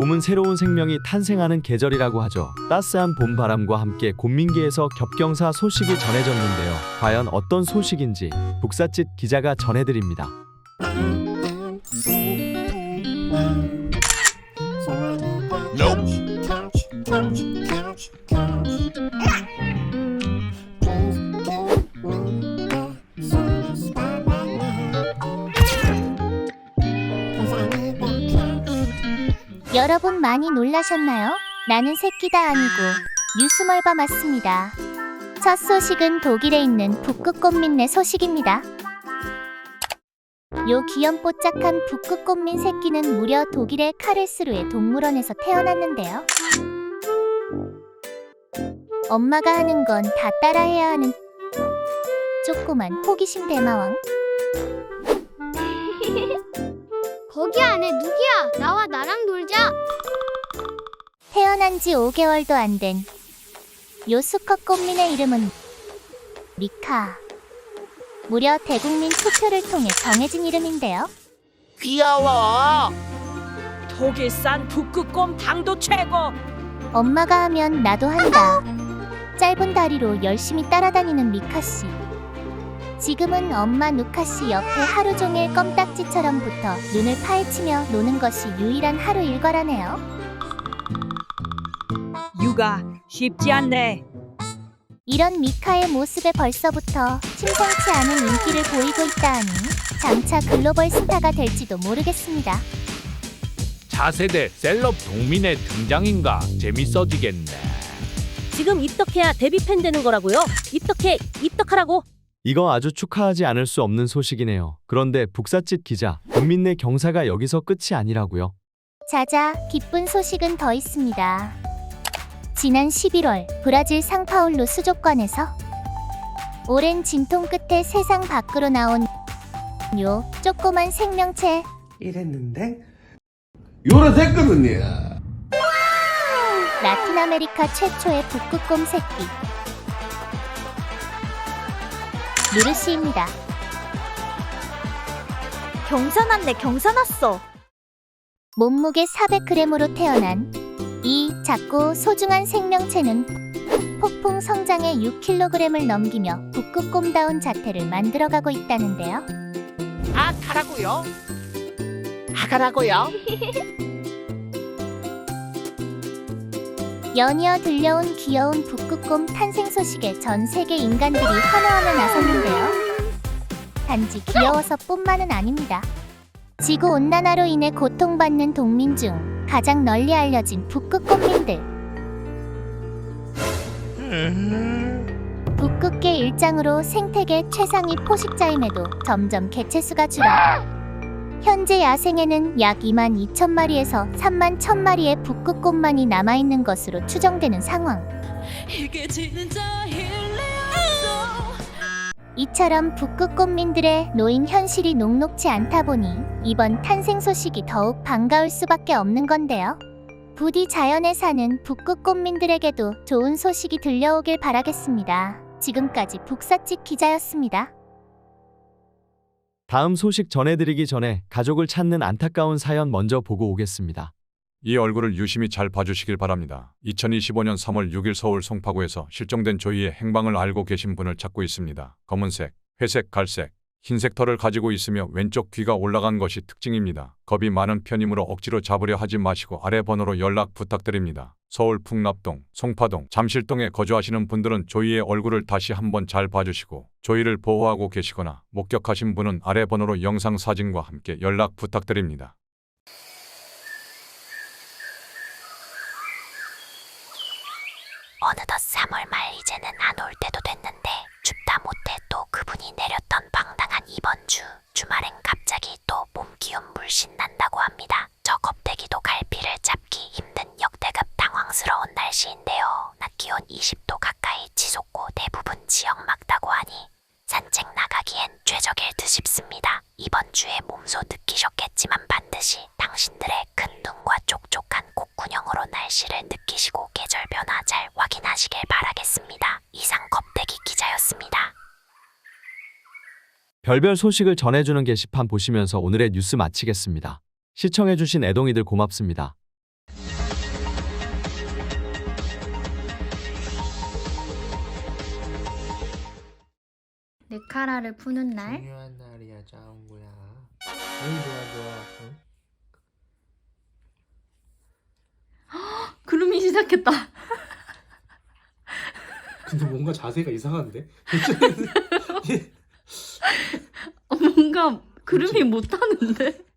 봄은 새로운 생명이 탄생하는 계절이라고 하죠. 따스한 봄바람과 함께 곤민계에서 겹경사 소식이 전해졌는데요. 과연 어떤 소식인지 북사짓 기자가 전해드립니다. 여러분 많이 놀라셨나요? 나는 새끼다 아니고 뉴스멀바 맞습니다. 첫 소식은 독일에 있는 북극꽃민내 소식입니다. 요 귀염뽀짝한 북극꽃민 새끼는 무려 독일의 카레스루의 동물원에서 태어났는데요. 엄마가 하는 건 다 따라해야 하는 조그만 호기심 대마왕. 거기 안에 누구야? 나와 나랑 놀자. 태어난 지 5개월도 안 된요 수컷 꽃민의 이름은 미카. 무려 대국민 투표를 통해 정해진 이름인데요. 귀여워. 독일산 북극곰 당도 최고. 엄마가 하면 나도 한다. 짧은 다리로 열심히 따라다니는 미카 씨. 지금은 엄마 누카 씨 옆에 하루 종일 껌딱지처럼 붙어 눈을 파헤치며 노는 것이 유일한 하루 일과라네요. 육아 쉽지 않네. 이런 미카의 모습에 벌써부터 심상치 않은 인기를 보이고 있다 하니 장차 글로벌 스타가 될지도 모르겠습니다. 차세대 셀럽 동민의 등장인가 재밌어지겠네. 지금 입덕해야 데뷔 팬 되는 거라고요? 입덕해, 입덕하라고. 이거 아주 축하하지 않을 수 없는 소식이네요. 그런데 북사짓 기자, 곤민내 경사가 여기서 끝이 아니라고요. 자자, 기쁜 소식은 더 있습니다. 지난 11월 브라질 상파울루 수족관에서 오랜 진통 끝에 세상 밖으로 나온 요 조그만 생명체 이랬는데 요랬했거든요. 라틴 아메리카 최초의 북극곰 새끼 누르시입니다. 경사 났네, 경사 났어. 몸무게 400g으로 태어난 이 작고 소중한 생명체는 폭풍 성장의 6kg을 넘기며 북극 곰다운 자태를 만들어가고 있다는데요. 아 가라고요. 아 가라고요. 연이어 들려온 귀여운 북극곰 탄생 소식에 전 세계 인간들이 환호하며 나섰는데요. 단지 귀여워서뿐만은 아닙니다. 지구 온난화로 인해 고통받는 동민 중 가장 널리 알려진 북극곰민들. 북극계 일장으로 생태계 최상위 포식자임에도 점점 개체수가 줄어 현재 야생에는 약 2만 2천 마리에서 3만 1천 마리의 북극곰만이 남아있는 것으로 추정되는 상황. 이 처럼 북극곰민들의 노인 현실이 녹록치 않다 보니 이번 탄생 소식이 더욱 반가울 수밖에 없는 건데요. 부디 자연에 사는 북극곰민들에게도 좋은 소식이 들려오길 바라겠습니다. 지금까지 북사집 기자였습니다. 다음 소식 전해드리기 전에 가족을 찾는 안타까운 사연 먼저 보고 오겠습니다. 이 얼굴을 유심히 잘 봐주시길 바랍니다. 2025년 3월 6일 서울 송파구에서 실종된 조이의 행방을 알고 계신 분을 찾고 있습니다. 검은색, 회색, 갈색, 흰색 털을 가지고 있으며 왼쪽 귀가 올라간 것이 특징입니다. 겁이 많은 편이므로 억지로 잡으려 하지 마시고 아래 번호로 연락 부탁드립니다. 서울 풍납동, 송파동, 잠실동에 거주하시는 분들은 조이의 얼굴을 다시 한번 잘 봐주시고 조이를 보호하고 계시거나 목격하신 분은 아래 번호로 영상 사진과 함께 연락 부탁드립니다. 어느덧 3월 말 이제는 안 올 때도 됐는데 춥다 못해 또 그분이 내렸던 방당한 이번 주 주말엔 갑자기 또 몸기운 물씬 난다고 합니다. 저 겁대기도 갈피를 잡기 힘든 역대급 당황스러운 날씨인데요. 낮 기온 20도 가까이 치솟고 대부분 지역 막다고 하니 산책 나가기엔 최적일 듯 싶습니다. 이번 주에 몸소 느끼셨겠지만 반드시 당신들의 큰 눈과 촉촉한 콧구녕으로 날씨를 느끼시고 계절 변화 잘 확인하시길 바라겠습니다. 이상 겁대기 기자였습니다. 별별 소식을 전해주는 게시판 보시면서 오늘의 뉴스 마치겠습니다. 시청해주신 애동이들 고맙습니다. 네카라를 푸는 날. 중요한 날이야 짱구야 응 좋아 좋아 응? 구름이 시작했다. 근데 뭔가 자세가 이상한데? 뭔가 구름이 못하는데.